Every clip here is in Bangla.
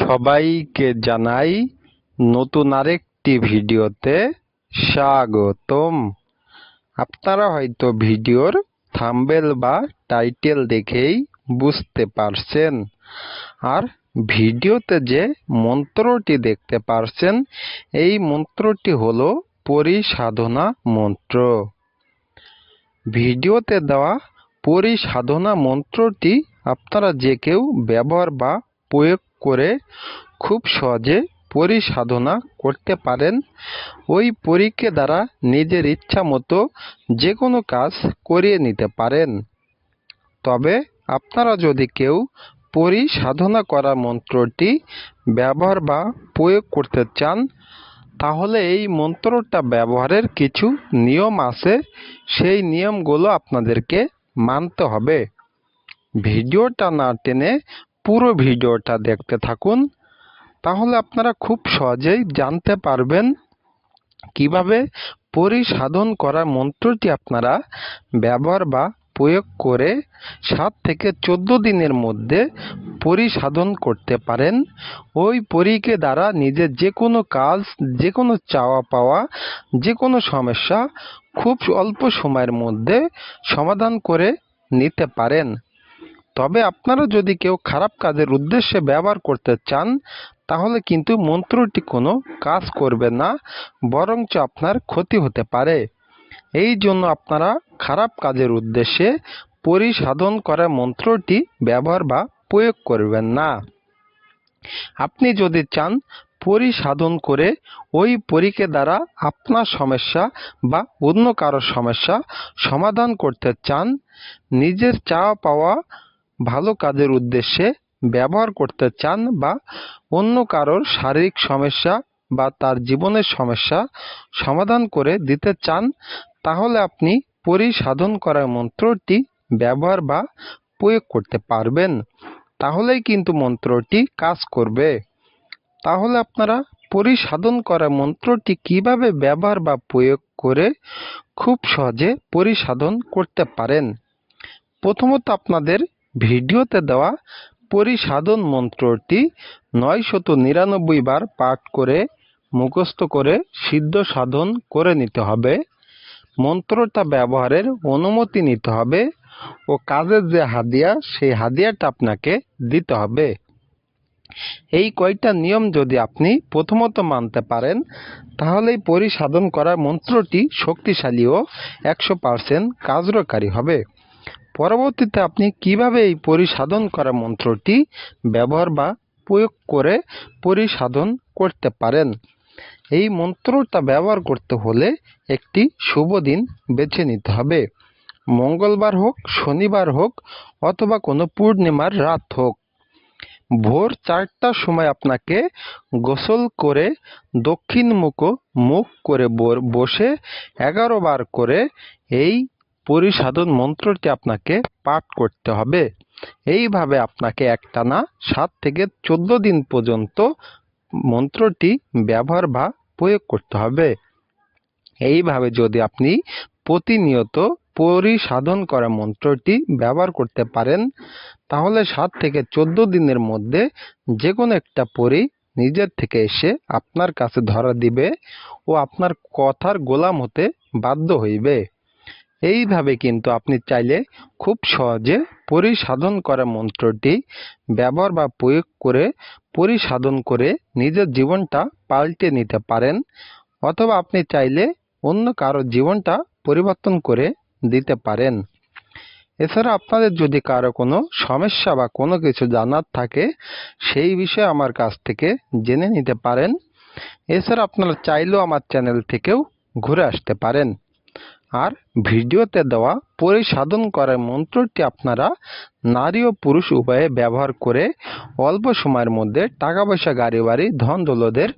সবাইকে জানাই নতুন আরেকটি ভিডিওতে স্বাগতম। আপনারা হয়তো ভিডিওর থাম্বেল বা টাইটেল দেখেই বুঝতে পারছেন। আর ভিডিওতে যে মন্ত্রটি দেখতে পারছেন, এই মন্ত্রটি হলো পরিসাধনা মন্ত্র। ভিডিওতে দেওয়া পরিসাধনা মন্ত্রটি আপনারা যে কেউ ব্যবহার বা প্রয়োগ করে খুব সহজে পরিসাধনা করতে পারেন। ওই পরীকে দ্বারা নিজের ইচ্ছা মতো যে কোনো কাজ করিয়ে নিতে পারেন। তবে আপনারা যদি কেউ পরিসাধনা করা মন্ত্রটি ব্যবহার বা প্রয়োগ করতে চান, তাহলে এই মন্ত্রটা ব্যবহারের কিছু নিয়ম আছে। সেই নিয়মগুলো আপনাদেরকে মানতে হবে। ভিডিওটা না টেনে পুরো ভিডিওটা দেখতে থাকুন। তাহলে আপনারা খুব সহজেই জানতে পারবেন কীভাবে পরিসাধন করা মন্ত্রটি আপনারা ব্যবহার বা প্রয়োগ করে সাত থেকে চোদ্দ দিনের মধ্যে পরিসাধন করতে পারেন। ওই পরীকে দ্বারা নিজের যে কোনো কাজ, যে কোনো চাওয়া পাওয়া, যে কোনো সমস্যা খুব অল্প সময়ের মধ্যে সমাধান করে নিতে পারেন। তবে আপনারা যদি কেউ খারাপ কাজের উদ্দেশ্যে ব্যবহার করতে চান, তাহলে কিন্তু মন্ত্রটি কোনো কাজ করবে না, বরঞ্চ আপনার ক্ষতি হতে পারে। এই জন্য আপনারা খারাপ কাজের উদ্দেশ্যে পরিসাধন করা মন্ত্রটি ব্যবহার বা প্রয়োগ করবেন না। আপনি যদি চান পরিসাধন করে ওই পরীকে দ্বারা আপনার সমস্যা বা অন্য কারোর সমস্যা সমাধান করতে চান, নিজের চাওয়া পাওয়া ভালো কাজের উদ্দেশ্যে ব্যবহার করতে চান বা অন্য কারোর শারীরিক সমস্যা বা তার জীবনের সমস্যা সমাধান করে দিতে চান, তাহলে আপনি পরিসাধন করার মন্ত্রটি ব্যবহার বা প্রয়োগ করতে পারবেন। তাহলেই কিন্তু মন্ত্রটি কাজ করবে। তাহলে আপনারা পরিসাধন করা মন্ত্রটি কীভাবে ব্যবহার বা প্রয়োগ করে খুব সহজে পরিসাধন করতে পারেন? প্রথমত আপনাদের ভিডিওতে দেওয়া পরিসাধন মন্ত্রটি নয়শত নিরানব্বই বার পাঠ করে, মুখস্থ করে, সিদ্ধ সাধন করে নিতে হবে। মন্ত্রটা ব্যবহারের অনুমতি নিতে হবে ও কাজের যে হাদিয়া, সেই হাদিয়াটা আপনাকে দিতে হবে। এই কয়টা নিয়ম যদি আপনি প্রথমত মানতে পারেন, তাহলেই পরিসাধন করার মন্ত্রটি শক্তিশালী ও একশো পার্সেন্ট কার্যকারী হবে। পরবর্তীতে আপনি কীভাবে এই পরিসাধন করা মন্ত্রটি ব্যবহার বা প্রয়োগ করে পরিসাধন করতে পারেন? এই মন্ত্রটা ব্যবহার করতে হলে একটি শুভ দিন বেছে নিতে হবে। মঙ্গলবার হোক, শনিবার হোক, অথবা কোনো পূর্ণিমার রাত হোক। ভোর চারটার সময় আপনাকে গোসল করে দক্ষিণ মুখ মুখ করে বসে এগারো বার করে এই পরিসাধন মন্ত্রটি আপনাকে পাঠ করতে হবে। এইভাবে আপনাকে একটানা সাত থেকে চোদ্দ দিন পর্যন্ত মন্ত্রটি ব্যবহার বা প্রয়োগ করতে হবে। এইভাবে যদি আপনি প্রতিনিয়ত পরিসাধন করা মন্ত্রটি ব্যবহার করতে পারেন, তাহলে সাত থেকে চোদ্দ দিনের মধ্যে যে কোনো একটা পরি নিজের থেকে এসে আপনার কাছে ধরা দিবে ও আপনার কথার গোলাম হতে বাধ্য হইবে। এইভাবে কিন্তু আপনি চাইলে খুব সহজে পরিসাধন করা মন্ত্রটি ব্যবহার বা প্রয়োগ করে পরিসাধন করে নিজের জীবনটা পাল্টে নিতে পারেন অথবা আপনি চাইলে অন্য কারও জীবনটা পরিবর্তন করে দিতে পারেন। এছাড়া আপনাদের যদি কারও কোনো সমস্যা বা কোনো কিছু জানার থাকে, সেই বিষয়ে আমার কাছ থেকে জেনে নিতে পারেন। এছাড়া আপনারা চাইলেও আমার চ্যানেল থেকেও ঘুরে আসতে পারেন। আর ভিডিওতে দেওয়া পরিসাধন করার মন্ত্রটি আপনারা নারী ও পুরুষ উপায়ে ব্যবহার করে অল্প সময়ের মধ্যে টাকা পয়সা গাড়ি বাড়ি ধন দৌলদের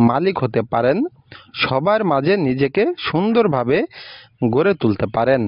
মালিক হতে পারেন। সবার মাঝে নিজেকে সুন্দরভাবে গড়ে তুলতে পারেন।